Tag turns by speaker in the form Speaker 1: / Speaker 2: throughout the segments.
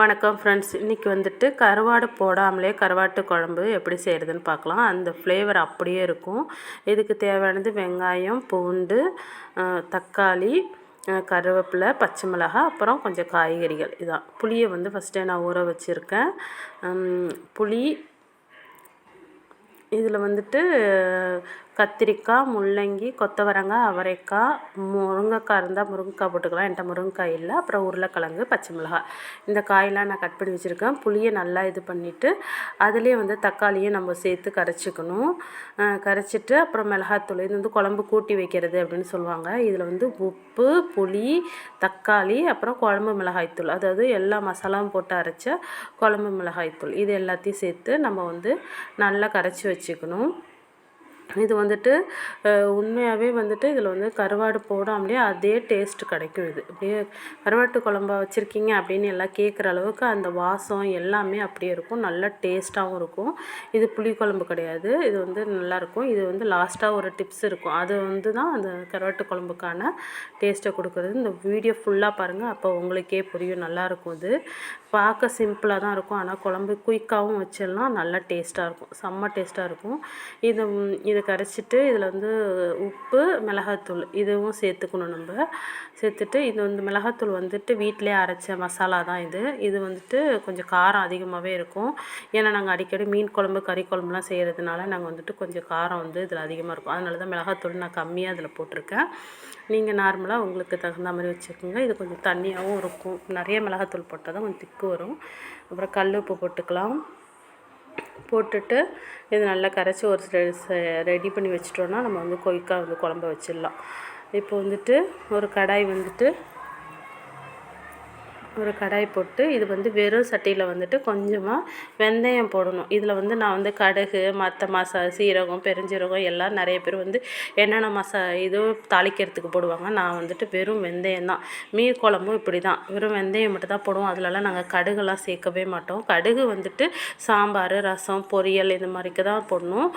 Speaker 1: வணக்கம் ஃப்ரெண்ட்ஸ் இன்றைக்கி வந்துட்டு கருவாடு போடாமலே கருவாட்டு குழம்பு எப்படி செய்கிறதுன்னு பார்க்கலாம். அந்த ஃப்ளேவர் அப்படியே இருக்கும். இதுக்கு தேவையானது வெங்காயம் பூண்டு தக்காளி கருவேப்பிலை பச்சை மிளகாய் அப்புறம் கொஞ்சம் காய்கறிகள். இதான் புளியை வந்து ஃபஸ்ட்டே நான் ஊற வச்சுருக்கேன். புளி இதில் வந்துட்டு கத்திரிக்காய் முள்ளங்கி கொத்தவரங்காய் அவரைக்காய் முருங்கைக்காய் இருந்தால் முருங்கைக்காய் போட்டுக்கலாம். என்கிட்ட முருங்கைக்காய் இல்லை. அப்புறம் உருளைக்கிழங்கு பச்சை மிளகாய். இந்த காயெலாம் நான் கட் பண்ணி வச்சுருக்கேன். புளியை நல்லா இது பண்ணிவிட்டு அதுலேயே வந்து தக்காளியும் நம்ம சேர்த்து கரைச்சிக்கணும். கரைச்சிட்டு அப்புறம் மிளகாத்தூள். இது வந்து குழம்பு கூட்டி வைக்கிறது அப்படின்னு சொல்லுவாங்க. இதில் வந்து உப்பு புளி தக்காளி அப்புறம் குழம்பு மிளகாய்த்தூள். அதாவது எல்லா மசாலாவும் போட்டு அரைச்ச குழம்பு மிளகாய்த்தூள். இது எல்லாத்தையும் சேர்த்து நம்ம வந்து நல்லா கரைச்சி வச்சுக்கணும். இது வந்துட்டு உண்மையாகவே வந்துட்டு இதில் வந்து கருவாடு போடாமலே அதே டேஸ்ட்டு கிடைக்கும் இது. அப்படியே கருவாட்டு குழம்பா வச்சுருக்கீங்க அப்படின்னு எல்லாம் கேட்குற அளவுக்கு அந்த வாசம் எல்லாமே அப்படியே இருக்கும். நல்ல டேஸ்ட்டாகவும் இருக்கும். இது புளி குழம்பு கிடையாது. இது வந்து நல்லாயிருக்கும் இது வந்து லாஸ்ட்டாக ஒரு டிப்ஸ் இருக்கும். அது வந்து தான் அந்த கருவாட்டு குழம்புக்கான டேஸ்ட்டை கொடுக்குறது. இந்த வீடியோ ஃபுல்லாக பாருங்கள் அப்போ உங்களுக்கே புரியும். நல்லாயிருக்கும் இது. பார்க்க சிம்பிளாக தான் இருக்கும். ஆனால் குழம்பு குயிக்காகவும் வச்சிடலாம். நல்லா டேஸ்ட்டாக இருக்கும். செம்ம டேஸ்ட்டாக இருக்கும். இது இது இதை கரைச்சிட்டு இதில் வந்து உப்பு மிளகாத்தூள் இதுவும் சேர்த்துக்கணும் நம்ம. சேர்த்துட்டு இது வந்து மிளகாத்தூள் வந்துட்டு வீட்டிலே அரைச்ச மசாலா தான் இது. இது வந்துட்டு கொஞ்சம் காரம் அதிகமாகவே இருக்கும். ஏன்னா நாங்கள் அடிக்கடி மீன் குழம்பு கறி குழம்புலாம் செய்கிறதுனால நாங்கள் வந்துட்டு கொஞ்சம் காரம் வந்து இதில் அதிகமாக இருக்கும். அதனால தான் மிளகாத்தூள் நான் கம்மியாக இதில் போட்டிருக்கேன். நீங்கள் நார்மலாக உங்களுக்கு தகுந்த மாதிரி வச்சுக்கோங்க. இது கொஞ்சம் தண்ணியாகவும் இருக்கும். நிறைய மிளகாத்தூள் போட்டால் தான் கொஞ்சம் திக்கு வரும். அப்புறம் கல் உப்பு போட்டுக்கலாம். போட்டுட்டு இது நல்லா கரைச்சி ஒரு ரெடி பண்ணி வச்சிட்டோன்னா நம்ம வந்து கொய்க்காக வந்து குழம்ப வச்சிடலாம். இப்போ வந்துட்டு ஒரு கடாய் வந்துட்டு ஒரு கடாய் போட்டு இது வந்து வெறும் சட்டியில் வந்துட்டு கொஞ்சமாக வெந்தயம் போடணும். இதில் வந்து நான் வந்து கடுகு மற்ற மசா சீரகம் பெருஞ்சீரகம் எல்லாம் நிறைய பேர் வந்து என்னென்ன மசா இது தாளிக்கிறதுக்கு போடுவாங்க. நான் வந்துட்டு வெறும் வெந்தயம் தான். மீன் குழம்பும் இப்படி தான் வெறும் வெந்தயம் மட்டும் தான் போடுவோம். அதிலலாம் நாங்கள் கடுகுலாம் சேர்க்கவே மாட்டோம். கடுகு வந்துட்டு சாம்பார் ரசம் பொரியல் இந்த மாதிரிக்கு தான் போடணும்.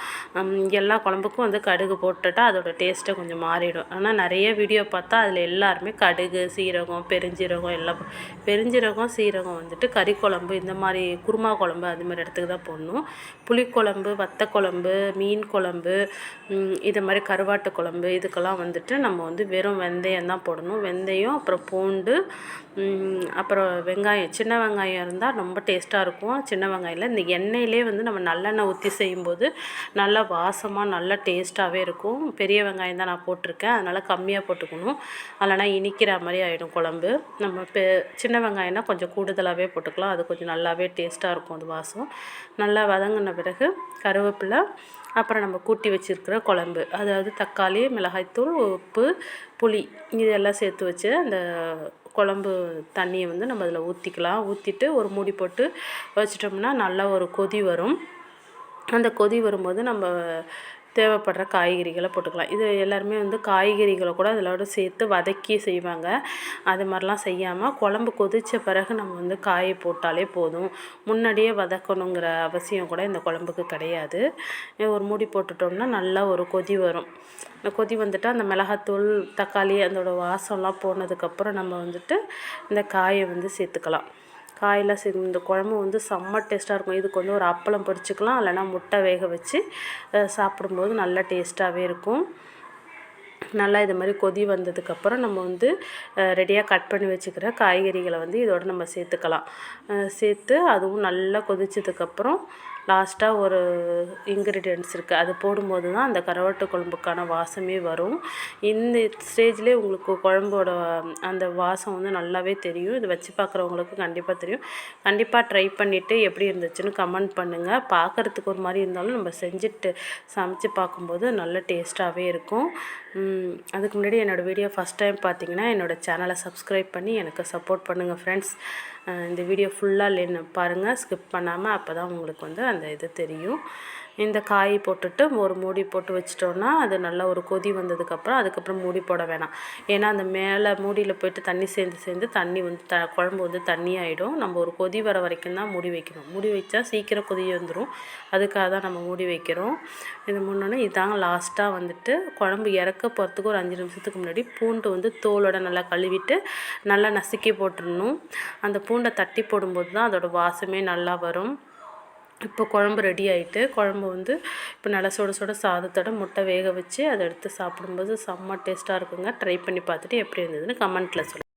Speaker 1: எல்லா குழம்புக்கும் வந்து கடுகு போட்டுட்டா அதோடய டேஸ்ட்டை கொஞ்சம் மாறிடும். ஆனால் நிறைய வீடியோ பார்த்தா அதில் எல்லாருமே கடுகு சீரகம் பெருஞ்சீரகம் எல்லாம் பெருஞ்சீரகம் சீரகம் வந்துட்டு கறி குழம்பு இந்த மாதிரி குருமா குழம்பு அது மாதிரி இடத்துக்கு தான் போடணும். புளிக்குழம்பு வத்த குழம்பு மீன் குழம்பு இது மாதிரி கருவாட்டு குழம்பு இதுக்கெல்லாம் வந்துட்டு நம்ம வந்து வெறும் வெந்தயம் தான் போடணும். வெந்தயம் அப்புறம் பூண்டு அப்புறம் வெங்காயம். சின்ன வெங்காயம் இருந்தால் ரொம்ப டேஸ்ட்டாக இருக்கும். சின்ன வெங்காயம் இந்த எண்ணெயிலே வந்து நம்ம நல்லெண்ணெய் ஊற்றி செய்யும்போது நல்லா வாசமாக நல்லா டேஸ்ட்டாகவே இருக்கும். பெரிய வெங்காயம் தான் நான் போட்டிருக்கேன். அதனால் கம்மியாக போட்டுக்கணும். இல்லைனா இனிக்கிற மாதிரி ஆகிடும் குழம்பு. நம்ம பெ சின்ன வெங்காயம்னா கொஞ்சம் கூடுதலாகவே போட்டுக்கலாம். அது கொஞ்சம் நல்லாவே டேஸ்ட்டாக இருக்கும் அது வாசம். நல்லா வதங்கின பிறகு கருவேப்பிலை அப்புறம் நம்ம கூட்டி வச்சுருக்கிற குழம்பு. அதாவது தக்காளி மிளகாய்த்தூள் உப்பு புளி இதெல்லாம் சேர்த்து வச்சு அந்த குழம்பு தண்ணியை வந்து நம்ம அதில் ஊற்றிக்கலாம் ஊற்றிட்டு ஒரு மூடி போட்டு வச்சிட்டோம்னா நல்லா ஒரு கொதி வரும். அந்த கொதி வரும்போது நம்ம தேவைப்படுற காய்கறிகளை போட்டுக்கலாம். இது எல்லாருமே வந்து காய்கறிகளை கூட அதிலோட சேர்த்து வதக்கி செய்வாங்க. அது மாதிரிலாம் செய்யாமல் குழம்பு கொதித்த பிறகு நம்ம வந்து காயை போட்டாலே போதும். முன்னாடியே வதக்கணுங்கிற அவசியம் கூட இந்த குழம்புக்கு கிடையாது. ஒரு மூடி போட்டுட்டோம்னா நல்லா ஒரு கொதி வரும். இந்த கொதி வந்துட்டு அந்த மிளகாத்தூள் தக்காளி அதோட வாசம்லாம் போனதுக்கப்புறம் நம்ம வந்துட்டு இந்த காயை வந்து சேர்த்துக்கலாம். காயெல்லாம் சேர்ந்து இந்த குழம்பு வந்து செம்ம டேஸ்ட்டாக இருக்கும். இதுக்கு வந்து ஒரு அப்பளம் பொரிச்சுக்கலாம் இல்லைனா முட்டை வேக வச்சு சாப்பிடும்போது நல்லா டேஸ்ட்டாகவே இருக்கும். நல்லா இது மாதிரி கொதி வந்ததுக்கப்புறம் நம்ம வந்து ரெடியாக கட் பண்ணி வச்சுக்கிற காய்கறிகளை வந்து இதோடு நம்ம சேர்த்துக்கலாம். சேர்த்து அதுவும் நல்லா கொதிச்சதுக்கப்புறம் லாஸ்ட்டாக ஒரு இன்க்ரீடியன்ட்ஸ் இருக்குது அது போடும்போது தான் அந்த கருவாட்டு குழம்புக்கான வாசமே வரும். இந்த ஸ்டேஜ்லேயே உங்களுக்கு குழம்போட அந்த வாசம் வந்து நல்லாவே தெரியும். இது வச்சு பார்க்குறவங்களுக்கு கண்டிப்பாக தெரியும். கண்டிப்பாக ட்ரை பண்ணிவிட்டு எப்படி இருந்துச்சுன்னு கமெண்ட் பண்ணுங்கள் பார்க்குறதுக்கு ஒரு மாதிரி இருந்தாலும் நம்ம செஞ்சுட்டு சமைச்சு பார்க்கும்போது நல்ல டேஸ்ட்டாகவே இருக்கும். அதுக்கு முன்னாடி என்னோடய வீடியோ ஃபஸ்ட் டைம் பார்த்தீங்கன்னா என்னோடய சேனலை சப்ஸ்கிரைப் பண்ணி எனக்கு சப்போர்ட் பண்ணுங்கள் ஃப்ரெண்ட்ஸ் இந்த வீடியோ ஃபுல்லாக லென் பாருங்கள் ஸ்கிப் பண்ணாமல் அப்போ தான் உங்களுக்கு வந்து அந்த இது தெரியும். இந்த காய் போட்டுட்டு ஒரு மூடி போட்டு வச்சிட்டோன்னா அது நல்லா ஒரு கொதி வந்ததுக்கப்புறம் அதுக்கப்புறம் மூடி போட வேணாம். ஏன்னா அந்த மேலே மூடியில் போயிட்டு தண்ணி சேர்ந்து சேர்ந்து தண்ணி வந்து த குழம்பு வந்து தண்ணி ஆகிடும் நம்ம ஒரு கொதி வர வரைக்கும் தான் மூடி வைக்கணும். மூடி வச்சா சீக்கிரம் கொதி வந்துடும் அதுக்காக தான் நம்ம மூடி வைக்கிறோம். இது முன்னோன்னே இதாங்க லாஸ்ட்டாக வந்துட்டு குழம்பு இறக்க போகிறதுக்கு ஒரு அஞ்சு நிமிஷத்துக்கு முன்னாடி பூண்டு வந்து தோலோட நல்லா கழுவிட்டு நல்லா நசுக்கி போட்டுடணும். அந்த பூண்டை தட்டி போடும்போது தான் அதோட வாசமே நல்லா வரும். இப்போ குழம்பு ரெடி ஆகிட்டு குழம்பு வந்து இப்போ நல்லா சுட சுட சாதத்தோட முட்டை வேக வச்சு அதை எடுத்து சாப்பிடும்போது செம்ம டேஸ்ட்டாக இருக்குங்க. ட்ரை பண்ணி பார்த்துட்டு எப்படி இருந்ததுன்னு கமெண்ட்டில் சொல்லுங்கள்